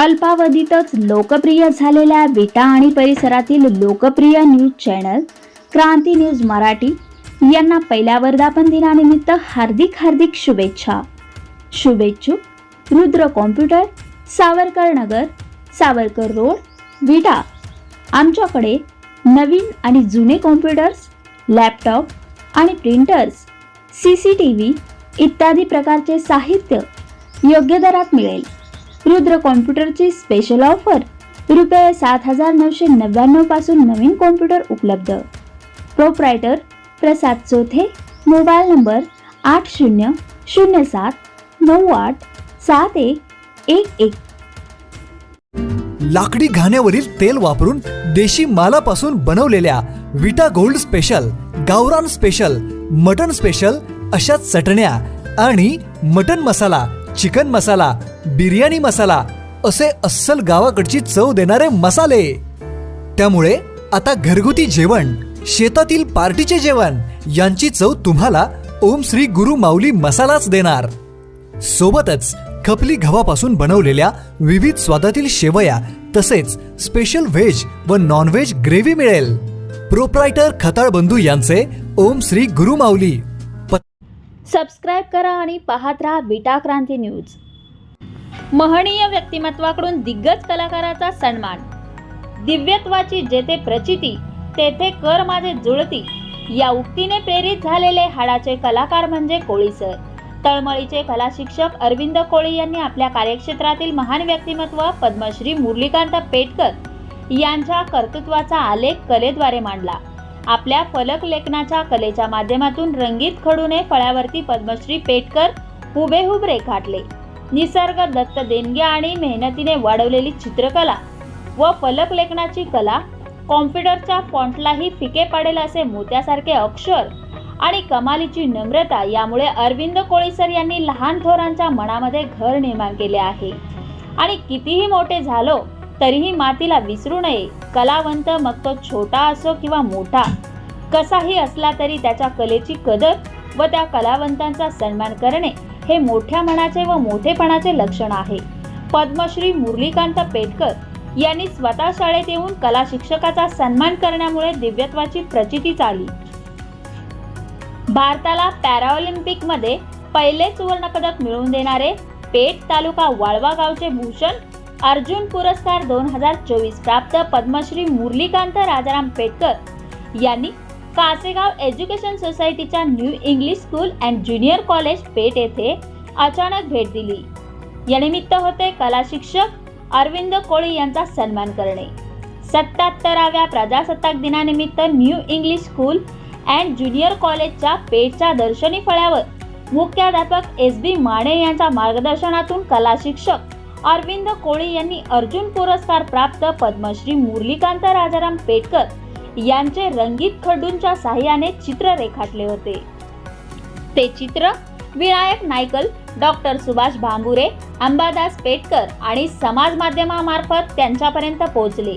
अल्पावधीतच लोकप्रिय झालेल्या विटा आणि परिसरातील लोकप्रिय news channel Kranti news Marathi यांना पहिल्या वर्धापन दिनानिमित्त हार्दिक हार्दिक शुभेच्छा. शुभेच्छुक रुद्र कॉम्प्युटर सावरकर नगर सावरकर रोड विटा. आमच्याकडे नवीन आणि जुने कॉम्प्युटर्स लॅपटॉप आणि printers C C T V इत्यादी प्रकारचे साहित्य योग्य दरात मिळेल. रुद्र कॉम्प्युटरची स्पेशल ऑफर रुपये सात हजार नऊशे नव्याण्णवपासून नवीन कॉम्प्युटर उपलब्ध. Proprietor Prasad Chothe mobile number आठ शून्य शून्य सात नऊ आठ सात एक एक एक. लाकडी घाण्यावरील तेल वापरून देशी मालापासून बनवलेल्या विटा गोल्ड स्पेशल गावरान स्पेशल मटन स्पेशल अशा चटण्या आणि मटन मसाला चिकन मसाला बिर्याणी मसाला असे अस्सल गावाकडची चव देणारे मसाले. त्यामुळे आता घरगुती जेवण शेतातील पार्टीचे जेवण यांची चव तुम्हाला ओम श्री गुरु माऊली मसालाच देणार. सोबतच खपली गव्हापासून बनवलेल्या विविध स्वादातील शेवया तसेच स्पेशल व्हेज व नॉनव्हेज ग्रेव्ही मिळेल. प्रोप्रायटर खताळ बंधू यांचे ओम श्री गुरु माऊली. सबस्क्राईब करा आणि पाहत राहा विटा क्रांती न्यूज. महनीय व्यक्तिमत्वाकडून दिग्गज कलाकाराचा सन्मान. दिव्यत्वाची जेथे प्रचिती तेथे कर माझे जुळती. या उक्तीने प्रेरित झालेले हाडाचे कलाकार म्हणजे कोळी सर. तळमळीचे कला शिक्षक अरविंद कोळी यांनी आपल्या कार्यक्षेत्रातील महान व्यक्तिमत्व पद्मश्री मुरलीकांत पेटकर यांच्या कर्तृत्वाचा आलेख कलेद्वारे मांडला. आपल्या फलक लेखनाच्या कलेच्या माध्यमातून रंगीत खडूने फळ्यावरती पद्मश्री पेटकर हुबेहुब रेखाटले. निसर्ग दत्त देणग्या आणि मेहनतीने वाढवलेली चित्रकला व फलक लेखनाची कला कॉम्प्युटरच्या फॉन्टलाही फिके पाडेल असे मोत्यासारखे अक्षर आणि कमालीची नम्रता यामुळे अरविंद कोळीसर यांनी लहान थोरांच्या मनामध्ये घर निर्माण केले आहे. आणि कितीही मोठे झालो तरीही मातीला विसरू नये. कलावंत मग तो छोटा असो किंवा मोठा कसाही असला तरी त्याच्या कलेची कदर व त्या कलावंतांचा सन्मान करणे हे मोठ्या मनाचे व मोठेपणाचे लक्षण आहे. पद्मश्री मुरलीकांत पेटकर यांनी स्वतः शाळेत येऊन कला शिक्षकाचा सन्मान करण्यामुळे दिव्यत्वाची प्रचिती चाली. भारताला पॅराऑलिम्पिकमध्ये पहिले सुवर्णपदक मिळवून देणारे पेठ तालुका वाळवा गावचे भूषण अर्जुन पुरस्कार दोन हजार चोवीस प्राप्त पद्मश्री मुरलीकांत राजाराम पेटकर यांनी कासेगाव एज्युकेशन सोसायटीच्या new English school and junior college Peth येथे अचानक भेट दिली. यानिमित्त होते कला शिक्षक अरविंद कोळी यांचा सन्मान करणे. सत्याहत्तराव्या प्रजासत्ताक दिनानिमित्त new English school and junior कॉलेजच्या पेठच्या दर्शनी फळ्यावर मुख्याध्यापक एस बी माने यांच्या मार्गदर्शनातून कला शिक्षक अरविंद कोळी यांनी अर्जुन पुरस्कार प्राप्त पद्मश्री मुरलीकांत राजाराम पेटकर यांचे रंगीत खडूंच्या साह्याने चित्र रेखाटले होते. ते चित्र विनायक नायकल डॉक्टर सुभाष भांबुरे अंबादास पेटकर आणि समाज माध्यमामार्फत त्यांच्यापर्यंत पोहोचले.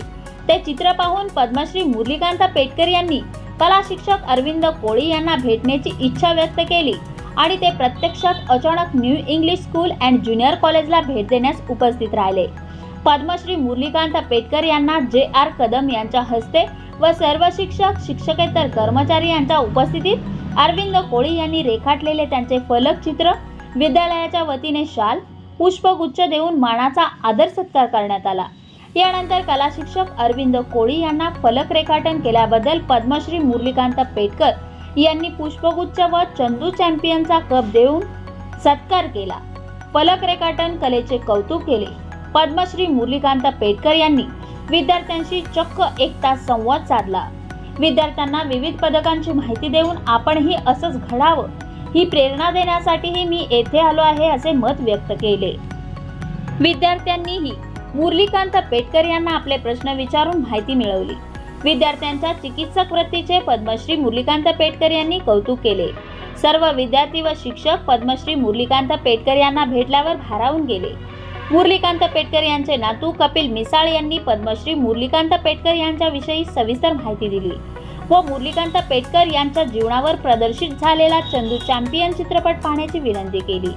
ते चित्र पाहून पद्मश्री मुरलीकांत पेटकर यांनी कला शिक्षक अरविंद कोळी यांना भेटण्याची इच्छा व्यक्त केली आणि ते प्रत्यक्षात अचानक new English school and junior कॉलेजला भेट देण्यास उपस्थित राहिले. पद्मश्री मुरलीकांत पेटकर यांना जे आर कदम यांच्या हस्ते व सर्व शिक्षक शिक्षकेतर कर्मचारी यांच्या उपस्थितीत अरविंद कोळी यांनी रेखाटलेले त्यांचे फलक चित्र विद्यालयाच्या वतीने शाल पुष्पगुच्छ देऊन मानाचा आदर सत्कार करण्यात आला. यानंतर कला शिक्षक अरविंद कोळी यांना फलक रेखाटन केल्याबद्दल पद्मश्री मुरलीकांत पेटकर यांनी पुष्पगुच्छ व चंदू चॅम्पियनचा कप देऊन सत्कार केला. फलक रेखाटन कलेचे कौतुक केले. पद्मश्री मुरलीकांत पेटकर यांनी विद्यार्थ्यांशी चक्क एक तास संवाद साधला. विद्यार्थ्यांना विविध पदकांची माहिती देऊन आपणही असंच घडावं ही प्रेरणा देण्यासाठीही मी येथे आलो आहे असे मत व्यक्त केले. विद्यार्थ्यांनीही मुरलीकांत पेटकर यांना आपले प्रश्न विचारून माहिती मिळवली. विद्यार्थ्यांच्या चिकित्सक वृत्तीचे पद्मश्री मुरलीकांत पेटकर यांनी कौतुक केले. सर्व विद्यार्थी व शिक्षक पद्मश्री मुरलीकांत पेटकर यांना भेटल्यावर भारावून गेले. मुरलीकांत पेटकर यांचे नातू कपिल मिसाळ यांनी पद्मश्री मुरलीकांत पेटकर यांच्याविषयी सविस्तर माहिती दिली. व मुरलीकांत पेटकर यांच्या जीवनावर प्रदर्शित झालेला चंदू चॅम्पियन चित्रपट पाहण्याची विनंती केली.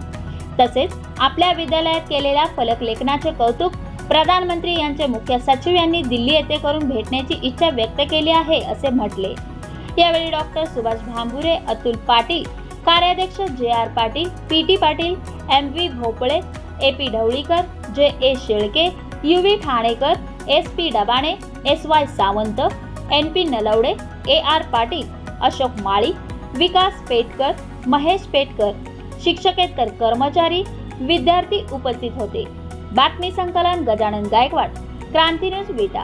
तसेच आपल्या विद्यालयात केलेल्या फलक लेखनाचे कौतुक प्रधानमंत्री यांचे मुख्य सचिव यांनी दिल्ली येथे करून भेटण्याची इच्छा व्यक्त केली आहे असे म्हटले. यावेळी डॉक्टर सुभाष भांबुरे अतुल पाटील कार्याध्यक्ष J R Patil P T Patil M V Bhopale A P Dhavalikar J A Shelke U V Thanekar S P Dabane S Y Sawant N P Nalawade A R Patil Ashok Mali Vikas Petkar Mahesh Petkar शिक्षकेतर कर्मचारी विद्यार्थी उपस्थित होते. बातमी संकलन Gajanan Gaikwad Kranti news विटा.